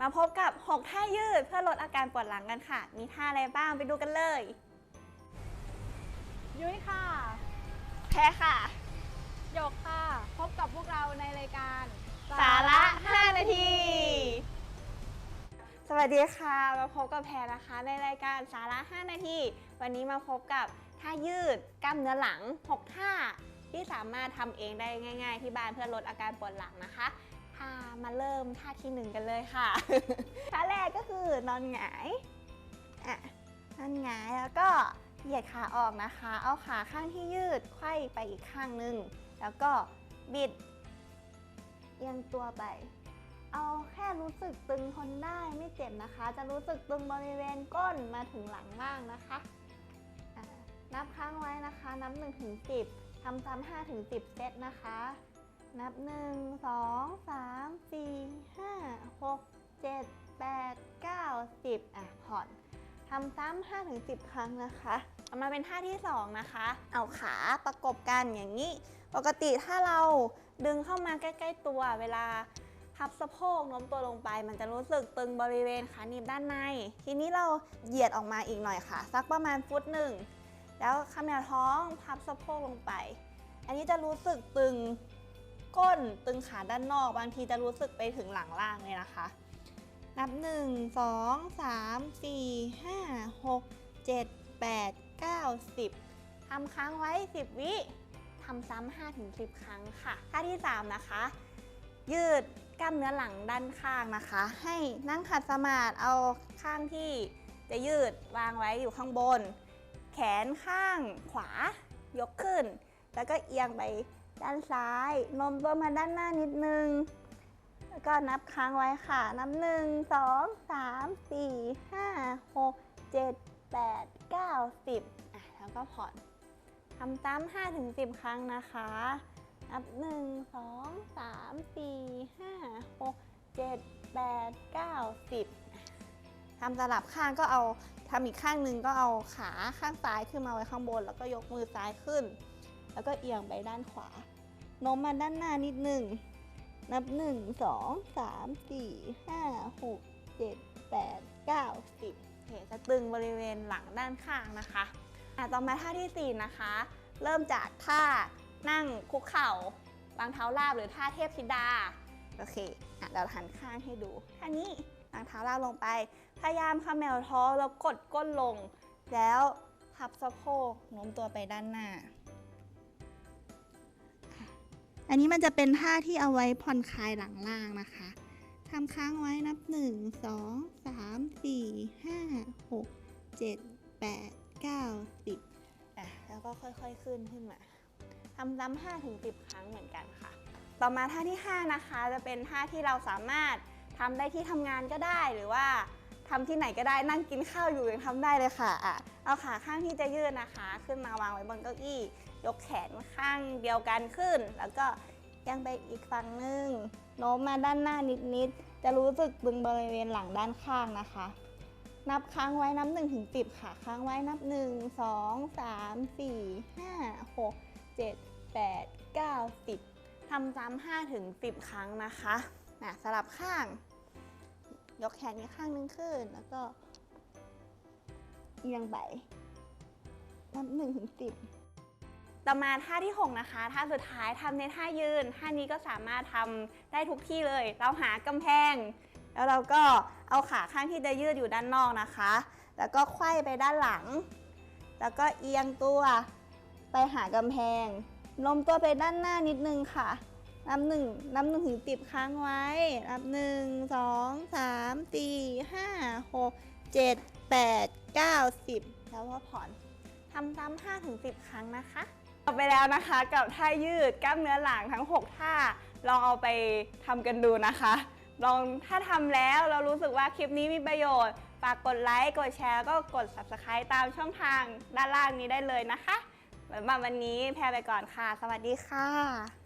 มาพบกับ 6 ท่ายืดเพื่อลดอาการปวดหลังกันค่ะ มีท่าอะไรบ้างไปดูกันเลย ยุ้ยค่ะ แพ้ค่ะ หยกค่ะ พบกับพวกเราในรายการสาระ 5 นาที สวัสดีค่ะ มาพบกับแพรนะคะ ในรายการสาระ 5 นาที วันนี้มาพบกับท่ายืดกล้ามเนื้อหลัง 6 ท่า ที่สามารถทำเองได้ง่าย ๆ ที่บ้านเพื่อลดอาการปวดหลังนะคะท่ามาเริ่มท่าที่หนึ่งกันเลยค่ะ ท่าแรกก็คือนอนหงายอะนอนหงายแล้วก็เหยียดขาออกนะคะ เอาขาข้างที่ยืดไขว้ไปอีกข้างหนึ่ง แล้วก็บิดเอียงตัวไป เอาแค่รู้สึกตึงทนได้ไม่เจ็บนะคะ จะรู้สึกตึงบริเวณก้นมาถึงหลังล่างนะคะ นับครั้งไว้นะคะ นับ1ถึง10 ทำซ้ำ5ถึง10 เซตนะคะ นับ 1 2 3 4 5 6 7 8 9 10 อะ ผ่อนทำซ้ำ5ถึง10 ครั้งนะคะเอามาเป็นท่าที่ 2 นะคะ เอาขาประกบกันอย่างนี้ ปกติถ้าเราดึงเข้ามาใกล้ ๆ ตัวเวลาพับสะโพกโน้มตัวลงไป มันจะรู้สึกตึงบริเวณขาหนีบด้านใน ทีนี้เราเหยียดออกมาอีกหน่อยค่ะ สักประมาณฟุตหนึ่ง แล้วขมวท้องพับสะโพกลงไป อันนี้จะรู้สึกตึงก้นตึงขาด้านนอก บางทีจะรู้สึกไปถึงหลังล่างเลยนะคะ นับ 1 2 3 4 5 6 7 8 9 10ทำค้างไว้ 10 วิทำซ้ำ5ถึง10 ครั้งค่ะ ท่าที่ 3 นะคะ ยืดกล้ามเนื้อหลังด้านข้างนะคะ ให้นั่งขัดสมาธิเอาข้างที่จะยืดวางไว้อยู่ข้างบน นข้างขวายกขึ้น แล้วก็เอียงไปด้านซ้ายโน้มตัวมาด้านหน้านิดนึง แล้วก็นับค้างไว้ค่ะ นับหนึ่งสองสามสี่ห้าหกเจ็ดแปดเก้าสิบอะแล้วก็ผ่อนทำซ้ำ5ถึง10ครั้งนะคะ นับ1 2 3 4 5 6 7 8 9 10ทำสลับข้างก็เอา ทำอีกข้างหนึ่งก็เอาขาข้างซ้ายขึ้นมาไว้ข้างบน แล้วก็ยกมือซ้ายขึ้น แล้วก็เอียงไปด้านขวาโน้มมาด้านหน้านิดหนึ่งนับ 1 2 3 4 5 6 7 8 9 10เห็นจะตึงบริเวณหลังด้านข้างนะคะอะต่อมาท่าที่ 4 นะคะ เริ่มจากท่านั่งคุกเข่าวางเท้าราบหรือท่าเทพธิดา โอเคอะเดี๋ยวหันข้างให้ดูท่านี้ วางเท้าราบลงไป พยายามคำแมวท้อแล้วกดก้นลง แล้วพับสะโพกโน้มตัวไปด้านหน้า อันนี้มันจะเป็นท่าที่เอาไว้ผ่อนคลายหลังล่างนะคะทำค้างไว้นับ 1 2 3 4 5 6 7 8 9 10อะแล้วก็ค่อยๆขึ้นขึ้นมาทำซ้ำ5ถึง10 ครั้งเหมือนกันค่ะ ต่อมาท่าที่ 5 นะคะ จะเป็นท่าที่เราสามารถ ทำได้ที่ทำงานก็ได้หรือว่าทำที่ไหนก็ได้นั่งกินข้าวอยู่ยังทำได้เลยค่ะอะเอาขาข้างที่จะยืดนะคะ ขึ้นมาวางไว้บนเก้าอี้ ยกแขนข้างเดียวกันขึ้น แล้วก็ยังไปอีกฝั่งหนึ่งโน้มมาด้านหน้านิดๆจะรู้สึกตึงบริเวณหลังด้านข้างนะคะ นับค้างไว้นับ1นถึงสิค่ะค้างไว้นับ1 2 3 4 5 6 7 8 9 10ทำซ้ำ5ถึง10ครั้งนะคะนะสลับข้าง ยกแขนอีกข้างนึงขึ้น แล้วก็เอียงไปนับ1ถึง10ต่อมาท่าที่ 6 นะคะ ท่าสุดท้ายทำในท่ายืน ท่านี้ก็สามารถทำได้ทุกที่เลย เราหากำแพง แล้วเราก็เอาขาข้างที่จะยืดอยู่ด้านนอกนะคะ แล้วก็ไขว้ไปด้านหลัง แล้วก็เอียงตัวไปหากำแพงโน้มตัวไปด้านหน้านิดนึงค่ะ นับหนึ่งนับหนึ่งถึงสิบครั้งไว้ นับหนึ่งสองสามสี่ห้าหกเจ็ดแปดเก้าสิบแล้วก็ผ่อนทำซ้ำ5ถึง10ครั้งนะคะจบไปแล้วนะคะกับท่ายืดกล้ามเนื้อหลังทั้ง 6 ท่า ลองเอาไปทำกันดูนะคะ ลองถ้าทำแล้วเรารู้สึกว่าคลิปนี้มีประโยชน์ ฝากกดไลค์กดแชร์ก็กด subscribe ตามช่องทางด้านล่างนี้ได้เลยนะคะสำหรับวันนี้แพรไปก่อนค่ะ สวัสดีค่ะ